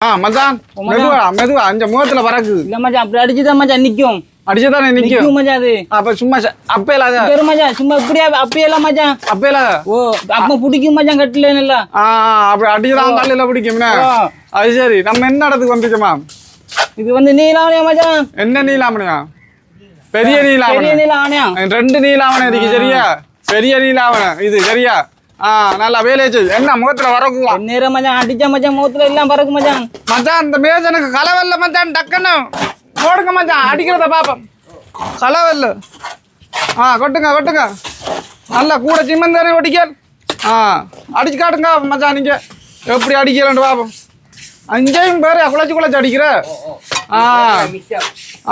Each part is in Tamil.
ஆ மச்சான் மெதுவா மெதுவா அஞ்ச முகத்துல பறக்குது இல்ல மச்சான் அப்படி அடிச்சுதான் மச்சான் நிக்கும். அடிச்சுதானே நிக்கும்? மச்சான் அது. அப்ப சும்மா அப்ப இல்லாத பேரு மச்சான் சும்மா இப்படியே எல்லாம் மச்சான். அப்ப இல்லாத ஓ அப்ப பிடிக்கும் மச்சான் கட்டல இல்ல ஆ அப்படி அடிச்சுதான் கல்லில பிடிக்கும்னா. அது சரி. நம்ம என்ன இடத்துக்கு வந்திருக்கோமா? இது வந்து நீலாவணியா மச்சான்? என்ன நீலாமணியா? பெரிய நீலாமணி. பெரிய ரெண்டு நீலாவணம் இருக்கு சரியா? பெரிய நீலாவணம் இது சரியா? ஆ நல்லா வேலையை என்ன முகத்துல வரக்குவா நேரம் மச்சான் அடிச்சா மச்சான் முகத்துல எல்லாம் பறக்கு மச்சான். மச்சான் இந்த மேஜனுக்கு கலவல்ல மச்சான் டக்குன்னு. போடுங்க மச்சான் அடிக்கிறத பாப்போம். கலவல்ல. ஆ கொட்டுங்க கொட்டுங்க. நல்லா கூட சிம்மந்தானே ஒட்டிக்கல் ஆ அடிச்சு காட்டுங்க மச்சான் நீங்க எப்படி அடிக்கிறேன்னு பாப்போம். அஞ்சையும் பேர் குழச்சி குழச்சி அடிக்கிற. ஆ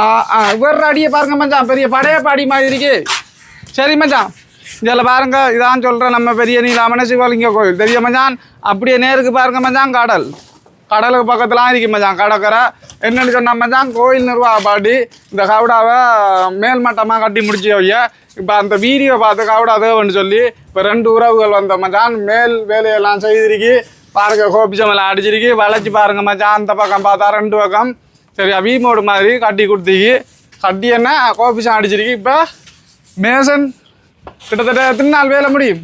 ஆ ஆ வேற அடியை பாருங்க மச்சான் பெரிய படைய பாடி மாதிரி இருக்கு. சரி மச்சான். இதில் பாருங்க இதான் சொல்கிறேன் நம்ம பெரிய நீலாமண சிவலிங்க கோயில். தெரிய மச்சான்? அப்படியே நேருக்கு பாருங்க மச்சான் கடல். கடலுக்கு பக்கத்துலாம் இருக்கு மச்சான் கடற்கரை. என்னன்னு சொன்னால் மச்சான் கோயில் நிர்வாக பாட்டி இந்த கவுடாவை மேல் மட்டமாக கட்டி முடிச்சு வைய. இப்போ அந்த வீடியோ பார்த்து கவுடா தேவைன்னு சொல்லி இப்போ ரெண்டு உறவுகள் வந்த மச்சான் மேல் வேலையெல்லாம் செய்திருக்கு. பாருங்க கோபிச்சமெல்லாம் அடிச்சிருக்கு. வளைச்சி பாருங்க மச்சான் அந்த பக்கம் பார்த்தா ரெண்டு பக்கம். சரியா வீமோடு மாதிரி கட்டி கொடுத்தீங்க. கட்டி என்ன? கோபிச்சம் அடிச்சிருக்கு. இப்போ மேசன் கிட்டத்தட்ட எத்தனை நாள் வேலை முடியும்?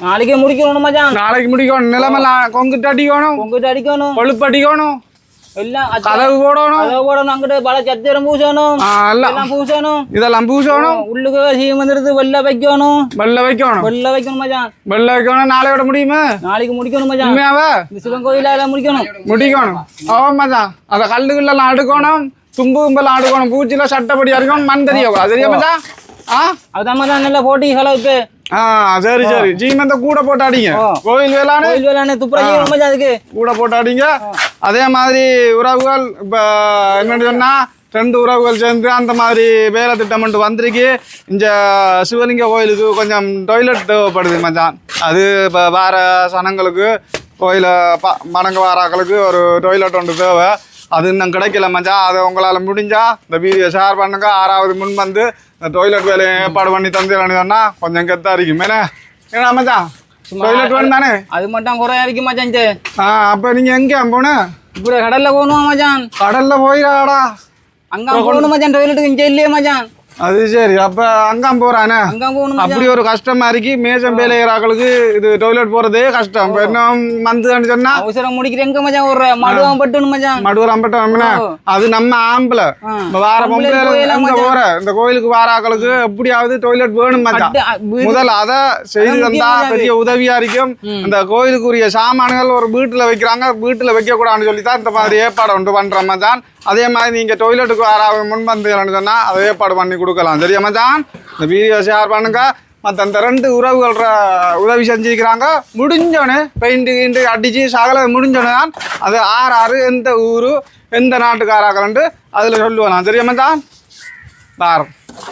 நாளைக்கே முடிக்கணும் மச்சான். நாளைக்கு முடிக்கணும். நிலமெல்லாம் கொங்கிட்டு அடிக்கணும். உங்ககிட்ட அடிக்கணும். கொழுப்பு அடிக்கணும். எல்லாம் கதவு போடணும். அதை போடணும். அங்கிட்ட பல சத்திரம் பூசணும். எல்லாம் எல்லாம் பூசணும். இதெல்லாம் பூசணும். உள்ளுக்கு சீமந்திரத்து வெள்ள வைக்கணும். வெள்ளை வைக்கணும். வெள்ள வைக்கணும் மச்சான். வெள்ளை வைக்கணும் நாளையோட முடியுமா? நாளைக்கு முடிக்கணும் மச்சான். உண்மையாவா? இந்த சிவன் கோயில எல்லாம் முடிக்கணும். முடிக்கணும். ஓ மச்சான். அந்த கல்லுகளெல்லாம் அடுக்கணும். தும்பு கும்பெல்லாம் அடுக்கணும். சட்டப்படி அடிக்கணும் மண் தெரியக்கூடாது தெரியா மச்சான்? ஆ? அதுதான் மச்சான் நல்லா போட்டி செலவுக்கு ஆ சரி சரி. ஜீமந்த கூட போட்டு அடிங்க. கோயில் வேளாண். கோயில் வேலை துப்புரா செய்யணும் மச்சான் அதுக்கு கூட போட்டு அடிங்க அதே மாதிரி உறவுகள் இப்போ என்னன்னு சொன்னா ரெண்டு உறவுகள் சேர்ந்து அந்த மாதிரி வேலை திட்டம் மட்டும் வந்திருக்கு. இந்த சிவலிங்க கோயிலுக்கு கொஞ்சம் டாய்லெட் தேவைப்படுது மச்சான். அது இப்போ வேற சனங்களுக்கு கோயிலை ப மடங்கு வாராக்களுக்கு ஒரு டாய்லெட் ஒன்று தேவை. அது இன்னும் கிடைக்கல மச்சான் அதை உங்களால் முடிஞ்சா இந்த வீடியோ ஷேர் பண்ணுங்க. ஆறாவது முன் வந்து இந்த டாய்லெட் வேலையை ஏற்பாடு பண்ணி தந்துடுறேன்னு சொன்னா கொஞ்சம் கெத்தா இருக்கும் என்ன? ஏன்னா மச்சான் டாய்லெட் வேணும் தானே? அது மட்டும் குறையா இருக்கு மச்சான். ஆ அப்ப நீங்க எங்க போன? இப்படி கடல்ல போகணும் மச்சான்? கடல்ல போயிடாடா அங்க போகணும் மச்சான் டொய்லெட்டுக்கு இங்க இல்லையே மச்சான். அது சரி அப்ப அங்காம் போறானே? அப்படி ஒரு கஷ்டமா இருக்கு. மேசம் வேலையாக்களுக்கு இது டாய்லெட் போறதே கஷ்டம். இப்ப என்ன மந்துன்னு சொன்னா அவசரம் முடிக்கிற எங்க மச்சான் ஒரு மடுவான் பட்டுன்னு மச்சான். மடுவர் அம்பட்டம் ஓ. அது நம்ம ஆம்பளை. வார பொம்பளை எங்க போற? இந்த கோயிலுக்கு வாராக்களுக்கு எப்படியாவது டாய்லெட் வேணும் மச்சான். முதல்ல அத செய்து தந்தா பெரிய உதவியா இருக்கும். இந்த கோயிலுக்குரிய சாமான்கள் ஒரு வீட்டுல வைக்கிறாங்க. வீட்டுல வைக்க கூடாதுன்னு சொல்லி தான் இந்த மாதிரி ஏற்பாடு ஒன்று பண்ற மச்சான். அதே மாதிரி நீங்க டொய்லெட்டுக்கு யாராவது முன் வந்தீங்கன்னு சொன்னா அதை ஏற்பாடு பண்ணி கொடுக்கலாம். சரியா மச்சான்? இந்த வீடியோ ஷேர் பண்ணுங்க. மற்ற அந்த ரெண்டு உறவுகள் உதவி செஞ்சுக்கிறாங்க முடிஞ்சோடனே பெயிண்ட் கிண்டு அடிச்சு சகல முடிஞ்சோடனே தான் அது ஆறு ஆறு எந்த ஊரு எந்த நாட்டுக்காராக்கலன்ட்டு அதில் சொல்லுவேன் நான் சரியா மச்சான்? பாரம்